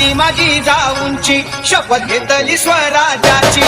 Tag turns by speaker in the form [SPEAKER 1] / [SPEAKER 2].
[SPEAKER 1] ती माझी जाऊंची शपथ घेतली स्वराजाची